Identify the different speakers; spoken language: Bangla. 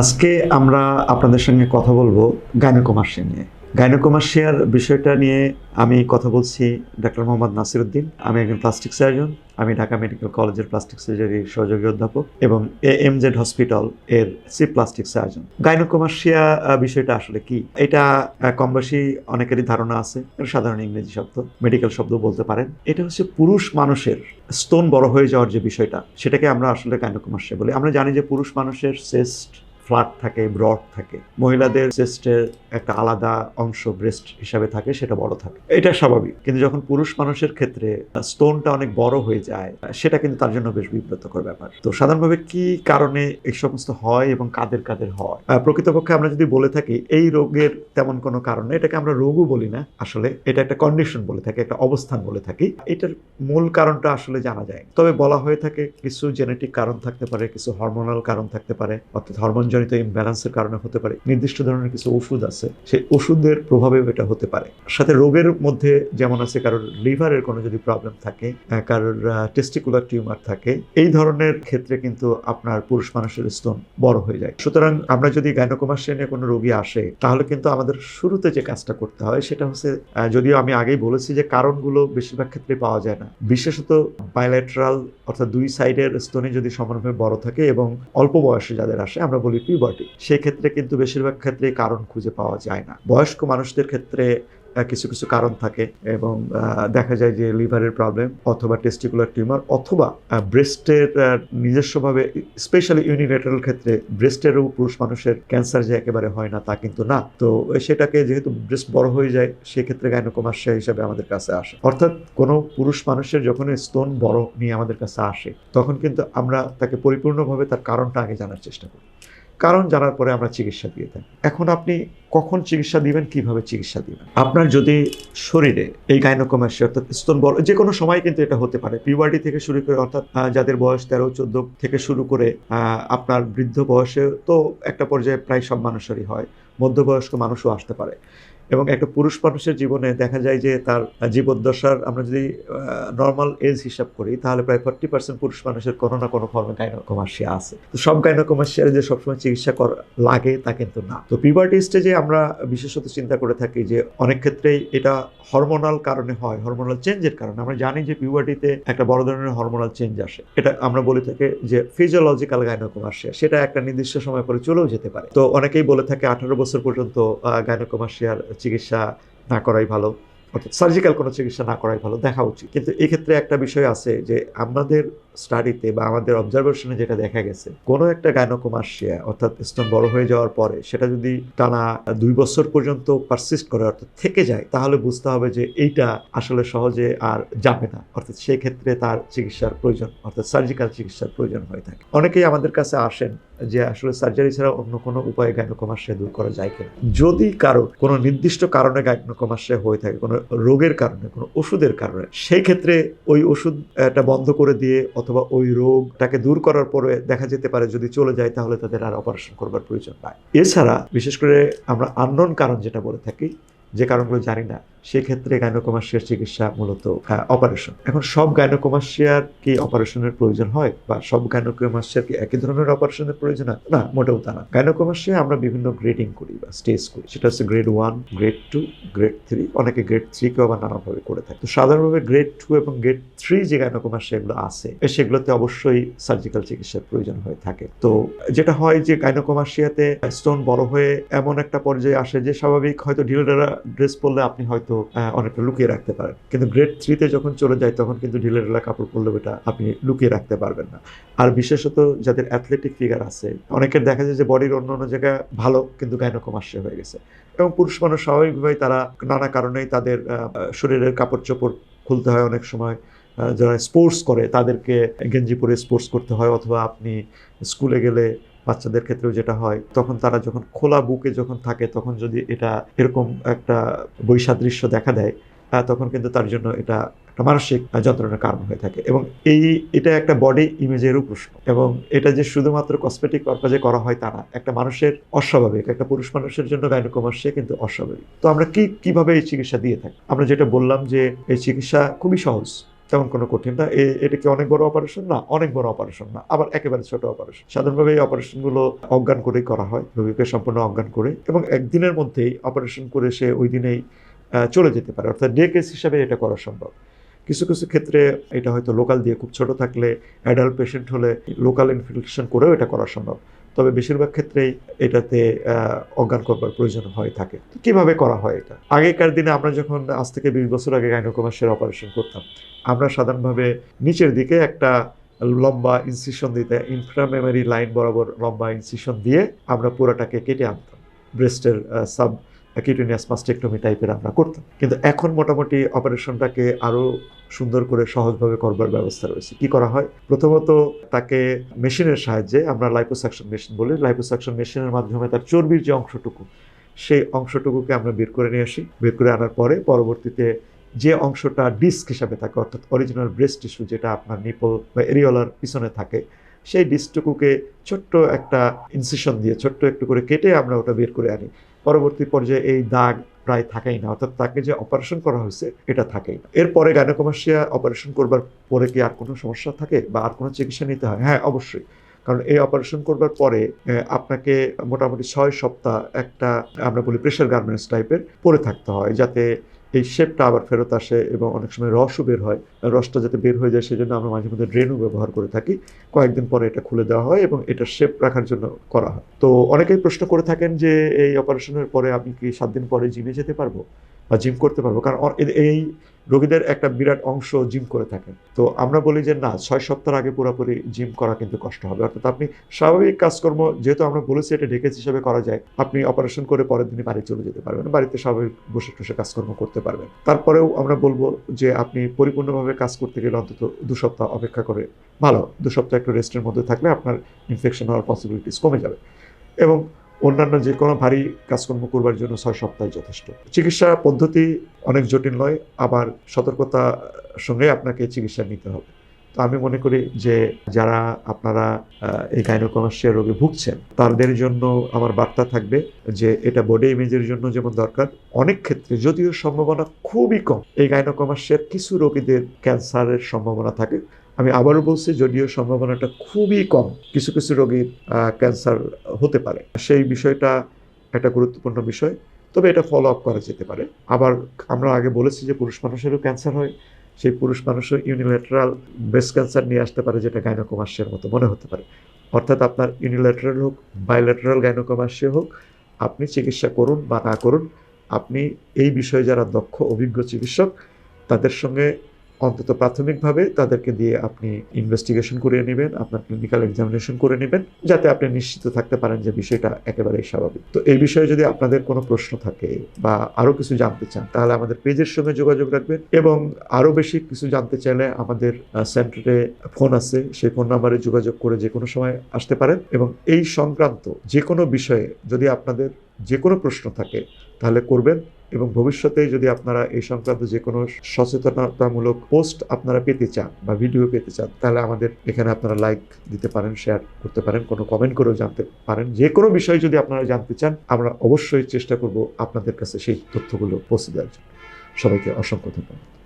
Speaker 1: আজকে আমরা আপনাদের সঙ্গে কথা বলব গাইনোকমার্সিয়া নিয়ে। গাইনোকমার্সিয়ার বিষয়টা নিয়ে আমি কথা বলছি ডাক্তার মোহাম্মদ নাসিরুদ্দিন। আমি একজন প্লাস্টিক সার্জন। আমি ঢাকা মেডিকেল কলেজের প্লাস্টিক সার্জারির সহযোগী অধ্যাপক এবং এ এম জেড হসপিটাল এর সি প্লাস্টিক সার্জন। গাইনোকমার্সিয়া আহ, বিষয়টা আসলে কি? এটা কম বেশি অনেকেরই ধারণা আছে। সাধারণ ইংরেজি শব্দ। মেডিকেল শব্দ বলতে পারেন। এটা হচ্ছে পুরুষ মানুষের স্তন বড় হয়ে যাওয়ার যে বিষয়টা সেটাকে আমরা আসলে গাইনোকমার্সিয়া বলি। আমরা জানি যে পুরুষ মানুষের সেস্ট ফ্ল্যাট থাকে ব্রড থাকে। মহিলাদের চেস্টের একটা আলাদা অংশ ব্রেস্ট হিসাবে থাকে, সেটা বড় থাকে। এটা স্বাভাবিক। কিন্তু যখন পুরুষ মানুষের ক্ষেত্রে স্টোনটা অনেক বড় হয়ে যায়, সেটা কিন্তু তার জন্য বেশ বিব্রতকর ব্যাপার। তো সাধারণভাবে কি কারণে এই সমস্ত হয় এবং কাদের কাদের হয়? প্রকৃতপক্ষে আমরা যদি বলে থাকি, এই রোগের তেমন কোনো কারণ, এটাকে আমরা রোগও বলি না আসলে, এটা একটা কন্ডিশন বলে থাকি, একটা অবস্থান বলে থাকি, এটার মূল কারণটা আসলে জানা যায়। তবে বলা হয়ে থাকে কিছু জেনেটিক কারণ থাকতে পারে, কিছু হরমোনাল কারণ থাকতে পারে, অর্থাৎ হরমোনজনিত ইমব্যালেন্সের কারণে হতে পারে, নির্দিষ্ট ধরনের কিছু ওষুধ আছে সেই ওষুধের প্রভাবেও এটা হতে পারে। সাথে রোগের মধ্যে যেমন আছে, কারোর লিভারের কোনো যদি প্রবলেম থাকে কারোর টেস্টিকুলার টিউমার থাকে, এই ধরনের ক্ষেত্রে কিন্তু আপনার পুরুষ মানুষের স্তন বড় হয়ে যায়। সুতরাং আমরা যদি গাইনোকোমাসিয়া নিয়ে কোনো রোগী আসে, তাহলে কিন্তু আমাদের শুরুতে যে কাজটা করতে হয়, সেটা হচ্ছে যদিও আমি আগেই বলেছি যে কারণগুলো বেশিরভাগ ক্ষেত্রে পাওয়া যায় না। বিশেষত বায়োলেট্রাল অর্থাৎ দুই সাইডের স্তনে যদি সমানভাবে বড় থাকে এবং অল্প বয়সে যাদের আসে, আমরা বলি পিউবার্টি সেক্ষেত্রে কিন্তু বেশিরভাগ ক্ষেত্রে কারণ খুঁজে পাওয়া যায় না। বয়স্ক মানুষদের ক্ষেত্রে কিছু কিছু কারণ থাকে এবং দেখা যায় যে লিভারের প্রবলেম অথবা টেস্টিকুলার টিউমার অথবা ব্রেস্টের নিজস্বভাবে, স্পেশালি ইউনিলেটারাল ক্ষেত্রে ব্রেস্টেরও পুরুষ মানুষের ক্যান্সার যে একেবারে হয় না তা কিন্তু না। তো সেটাকে যেহেতু ব্রেস্ট বড় হয়ে যায়, সেক্ষেত্রে গাইনোকমার্সিয়া হিসাবে আমাদের কাছে আসে। অর্থাৎ কোনো পুরুষ মানুষের যখন স্তন বড় নিয়ে আমাদের কাছে আসে, তখন কিন্তু আমরা তাকে পরিপূর্ণভাবে তার কারণটা আগে জানার চেষ্টা করি। কারণ জানার পরে আমরা চিকিৎসা দিয়ে থাকি এখন আপনি কখন চিকিৎসা দিবেন, কীভাবে চিকিৎসা দিবেন? আপনার যদি শরীরে এই গাইনোকমাসি অর্থাৎ স্তন বড় যে কোনো সময় কিন্তু এটা হতে পারে। পিউবার্টি থেকে শুরু করে, অর্থাৎ যাদের বয়স তেরো, চোদ্দ থেকে শুরু করে আপনার বৃদ্ধ বয়সে তো একটা পর্যায়ে প্রায় সব মানুষেরই হয়। মধ্যবয়স্ক মানুষও আসতে পারে। এবং একটা পুরুষ মানুষের জীবনে দেখা যায় যে তার জীবদ্দশার আমরা যদি নর্মাল এজ হিসাব করি, তাহলে প্রায় ফর্টি পার্সেন্ট পুরুষ মানুষের কোনো না কোনো ফর্মে গাইনোকমার্সিয়া আছে। তো সব গাইনোকমার্সিয়ার যে সবসময় চিকিৎসা করা, লাগে তা কিন্তু না। তো পিউবার্টি স্টেজে আমরা বিশেষত চিন্তা করে থাকি যে অনেক ক্ষেত্রেই এটা হরমোনাল কারণে হয় হরমোনাল চেঞ্জের কারণে। আমরা জানি যে পিউবার্টিতে একটা বড় ধরনের হরমোনাল চেঞ্জ আসে। এটা আমরা বলে থাকি যে ফিজিওলজিক্যাল গাইনোকমার্সিয়া সেটা একটা নির্দিষ্ট সময় পরে চলেও যেতে পারে। তো অনেকেই বলে থাকে আঠারো বছর পর্যন্ত গাইনোকমার্সিয়ার চিকিৎসা না করাই ভালো, অর্থাৎ সার্জিক্যাল কোনো চিকিৎসা না করাই ভালো, দেখা উচিত। কিন্তু এক্ষেত্রে একটা বিষয় আছে যে আমাদের স্টাডিতে বা আমাদের অবজারভেশনে যেটা দেখা গেছে, কোনো একটা গাইনোকমার্সিয়া অর্থাৎ স্তন বড় হয়ে যাওয়ার পরে সেটা যদি টানা দুই বছর পর্যন্ত পারসিস্ট করে, অর্থাৎ থেকে যায়, তাহলে বুঝতে হবে যে এইটা আসলে সহজে আর যাবে না। অর্থাৎ সেই ক্ষেত্রে তার চিকিৎসার প্রয়োজন, অর্থাৎ সার্জিক্যাল চিকিৎসার প্রয়োজন হয়ে থাকে। অনেকেই আমাদের কাছে আসেন যে আসলে সার্জারি ছাড়া অন্য কোনো উপায়ে গাইনোকমার্সিয়া দূর করা যায় কিনা। যদি কারও কোনো নির্দিষ্ট কারণে গাইনোকমার্সিয়া হয়ে থাকে, কোনো রোগের কারণে, কোনো ওষুধের কারণে, সেই ক্ষেত্রে ওই ওষুধটা বন্ধ করে দিয়ে অথবা ওই রোগটাকে দূর করার পরে দেখা যেতে পারে যদি চলে যায়, তাহলে তাদের আর অপারেশন করবার প্রয়োজন নাই। এছাড়া বিশেষ করে আমরা আননোন কারণ যেটা বলে থাকি যে কারণগুলো জানি না, সেক্ষেত্রে গাইনোকমার্সিয়ার চিকিৎসা মূলত অপারেশন এখন সব গাইনোকমার্সিয়ার কি অপারেশনের প্রয়োজন হয়? বা সব গাইনোকমার্সিয়ার কি একই ধরনের অপারেশনের প্রয়োজন হয়? না, মোটেও তা না। গাইনোকমার্সিয়া আমরা বিভিন্ন গ্রেডিং করি বা স্টেজ করি। সেটা হচ্ছে grade one grade two grade three অনেকে গ্রেড থ্রিকেও আবার নানাভাবে করে থাকে। তো সাধারণভাবে গ্রেড টু এবং গ্রেড থ্রি যে গাইনোকমার্সিয়াগুলো আছে সেগুলোতে অবশ্যই সার্জিক্যাল চিকিৎসার প্রয়োজন হয়ে থাকে। তো যেটা হয় যে গাইনোকমার্সিয়াতে স্টোন বড় হয়ে এমন একটা পর্যায়ে আসে যে স্বাভাবিক হয়তো ঢিলেঢালা ড্রেস পরলে আপনি হয়তো অনেকটা লুকিয়ে রাখতে পারেন। কিন্তু গ্রেড থ্রিতে যখন চলে যায়, তখন কিন্তু ঢিলেঢালা কাপড় পরলেও এটা আপনি লুকিয়ে রাখতে পারবেন না। আর বিশেষত যাদের অ্যাথলেটিক ফিগার আছে, অনেকের দেখা যায় যে বডির অন্য অন্য জায়গায় ভালো, কিন্তু গাইনোকমার্সিয়া হয়ে গেছে। এবং পুরুষ মানুষ স্বাভাবিকভাবেই তারা নানা কারণেই তাদের শরীরের কাপড় চোপড় খুলতে হয় অনেক সময়। যারা স্পোর্টস করে, তাদেরকে গেঞ্জি পরে স্পোর্টস করতে হয়। অথবা আপনি স্কুলে গেলে বাচ্চাদের ক্ষেত্রেও যেটা হয়, তখন তারা যখন খোলা বুকে যখন থাকে, তখন যদি এটা এরকম একটা বৈসাদৃশ্য দেখা দেয় তখন কিন্তু তার জন্য এটা একটা মানসিক যন্ত্রণার কারণ হয়ে থাকে। এবং এই, এটা একটা বডি ইমেজেরও প্রশ্ন। এবং এটা যে শুধুমাত্র কসমেটিক পারপাজে করা হয় তা না, একটা মানুষের অস্বাভাবিক, একটা পুরুষ মানুষের জন্য গাইনোকমার্সিয়া কিন্তু অস্বাভাবিক। তো আমরা কি, কীভাবে এই চিকিৎসা দিয়ে থাকি? আমরা যেটা বললাম যে এই চিকিৎসা খুবই সহজ। তেমন কোনো কঠিন না। এটা কি অনেক বড় অপারেশন না, অনেক বড় অপারেশন না। আবার একেবারে ছোট অপারেশন সাধারণভাবে এই অপারেশনগুলো অজ্ঞান করেই করা হয়, রোগীকে সম্পূর্ণ অজ্ঞান করে এবং একদিনের মধ্যেই অপারেশন করে সে ওই দিনেই চলে যেতে পারে। অর্থাৎ ডে কেস হিসাবে এটা করা সম্ভব। কিছু কিছু ক্ষেত্রে এটা হয়তো লোকাল দিয়ে খুব ছোট থাকলে অ্যাডাল্ট পেশেন্ট হলে লোকাল ইনফেকশন করেও এটা করা সম্ভব। তবে বেশিরভাগ ক্ষেত্রেই এটাতে অজ্ঞান করবার প্রয়োজন হয়ে থাকে। কীভাবে করা হয় এটা? আগেকার দিনে আমরা যখন আজ থেকে বিশ বছর আগে গাইনোকমাসের অপারেশন করতাম, আমরা সাধারণভাবে নিচের দিকে একটা লম্বা ইনসিশন দিতে ইনফ্রামেমারি লাইন বরাবর লম্বা ইনসিশন দিয়ে আমরা পুরোটাকে কেটে আনতাম। ব্রেস্টের সাব কিউটেনিয়াস মাস্টেক্টমি টাইপের আমরা করতাম। কিন্তু এখন মোটামুটি অপারেশনটাকে আরও সুন্দর করে সহজভাবে করবার ব্যবস্থা রয়েছে। কি করা হয়? প্রথমত তাকে মেশিনের সাহায্যে আমরা লাইপোসাকশন মেশিন বলি। লাইপোসাকশন মেশিনের মাধ্যমে তার চর্বির যে অংশটুকু, সেই অংশটুকুকে আমরা বের করে নিয়ে আসি। বের করে আনার পরে পরবর্তীতে যে অংশটা ডিস্ক হিসাবে থাকে, অর্থাৎ অরিজিনাল ব্রেস্ট টিস্যু যেটা আপনার নিপল বা এরিওলার পিছনে থাকে, সেই ডিস্কটুকুকে ছোট্ট একটা ইনসিশন দিয়ে, ছোট্ট একটু করে কেটে আমরা ওটা বের করে আনি। পরবর্তী পর্যায়ে এই দাগ প্রায় থাকেই না, অর্থাৎ তাকে যে অপারেশন করা হয়েছে, এটা থাকেই না। এরপরে গাইনোকমাসিয়া অপারেশন করবার পরে কি আর কোনো সমস্যা থাকে বা আর কোনো চিকিৎসা নিতে হয়? হ্যাঁ অবশ্যই। কারণ এই অপারেশন করবার পরে আপনাকে মোটামুটি ছয় সপ্তাহ একটা আমরা বলি প্রেশার গার্মেন্টস টাইপের পরে থাকতে হয়, যাতে এই শেপটা আবার ফেরত আসে এবং অনেক সময় রসও বের হয়। রসটা যাতে বের হয়ে যায় সেজন্য আমরা মাঝে মধ্যে ড্রেনও ব্যবহার করে থাকি। কয়েকদিন পরে এটা খুলে দেওয়া হয় এবং এটা শেপ রাখার জন্য করা হয়। তো অনেকেই প্রশ্ন করে থাকেন যে এই অপারেশনের পরে আমি কি সাত দিন পরে জিমে যেতে পারব? বা জিম করতে পারব। কারণ এই রোগীদের একটা বিরাট অংশ জিম করে থাকেন তো আমরা বলি যে, না, ছয় সপ্তাহ আগে পুরোপুরি জিম করা কিন্তু কষ্ট হবে। অর্থাৎ আপনি স্বাভাবিক কাজকর্ম, যেহেতু আমরা বলেছি এটা ডেকেজ হিসাবে করা যায়, আপনি অপারেশন করে পরের দিনই বাড়ি চলে যেতে পারবেন, বাড়িতে স্বাভাবিক বসে টসে কাজকর্ম করতে পারবেন। তারপরেও আমরা বলব যে, আপনি পরিপূর্ণভাবে কাজ করতে গেলে অন্তত দু সপ্তাহ অপেক্ষা করে ভালো। দু সপ্তাহ একটু রেস্টের মধ্যে থাকলে আপনার ইনফেকশন হওয়ার পসিবিলিটিস কমে যাবে। এবং অন্যান্য যে কোনো ভারী কাজকর্ম করবার জন্য ছয় সপ্তাহ যথেষ্ট। চিকিৎসা পদ্ধতি অনেক জটিল নয়, আবার সতর্কতা সঙ্গে আপনাকে চিকিৎসা নিতে হবে। তো আমি মনে করি যে যারা আপনারা এই গাইনোকমাসিয়া রোগে ভুগছেন, তাদের জন্য আমার বার্তা থাকবে যে এটা বডি ইমেজের জন্য যেমন দরকার, অনেক ক্ষেত্রে যদিও সম্ভাবনা খুবই কম, এই গাইনোকমাসিয়ার কিছু রোগীদের ক্যান্সারের সম্ভাবনা থাকে। আমি আবারও বলছি, যদিও সম্ভাবনাটা খুবই কম, কিছু কিছু রোগীর ক্যান্সার হতে পারে। সেই বিষয়টা একটা গুরুত্বপূর্ণ বিষয়, তবে এটা ফলো আপ করা যেতে পারে। আবার আমরা আগে বলেছি যে পুরুষ মানুষেরও ক্যান্সার হয়, সেই পুরুষ মানুষও ইউনিল্যাটারাল ব্রেস্ট ক্যান্সার নিয়ে আসতে পারে, যেটা গাইনোকমাসিয়ার মতো মনে হতে পারে। অর্থাৎ আপনার ইউনিল্যাটারাল হোক বাইল্যাটারাল গাইনোকমাসিয়া হোক, আপনি চিকিৎসা করুন বা না করুন, আপনি এই বিষয়ে যারা দক্ষ, অভিজ্ঞ চিকিৎসক, তাদের সঙ্গে অন্তত প্রাথমিকভাবে তাদেরকে দিয়ে আপনি ইনভেস্টিগেশন করিয়ে নেবেন, আপনার ক্লিনিক্যাল এক্সামিনেশন করে নেবেন, যাতে আপনি নিশ্চিত থাকতে পারেন যে বিষয়টা একেবারেই স্বাভাবিক। তো এই বিষয়ে যদি আপনাদের কোনো প্রশ্ন থাকে বা আরও কিছু জানতে চান, তাহলে আমাদের পেজের সঙ্গে যোগাযোগ রাখবেন এবং আরও বেশি কিছু জানতে চাইলে আমাদের সেন্টারে ফোন আছে, সেই ফোন নাম্বারে যোগাযোগ করে যে কোনো সময় আসতে পারেন এবং এই সংক্রান্ত যে কোনো বিষয়ে যদি আপনাদের যে কোনো প্রশ্ন থাকে, তাহলে করবেন। এবং ভবিষ্যতে যদি আপনারা এই সংক্রান্ত যে কোনো সচেতনতামূলক পোস্ট আপনারা পেতে চান বা ভিডিও পেতে চান, তাহলে আমাদের এখানে আপনারা লাইক দিতে পারেন, শেয়ার করতে পারেন, কোনো কমেন্ট করেও জানতে পারেন। যে কোনো বিষয় যদি আপনারা জানতে চান, আমরা অবশ্যই চেষ্টা করব আপনাদের কাছে সেই তথ্যগুলো পৌঁছে দেওয়ার জন্য। সবাইকে অসংখ্য ধন্যবাদ।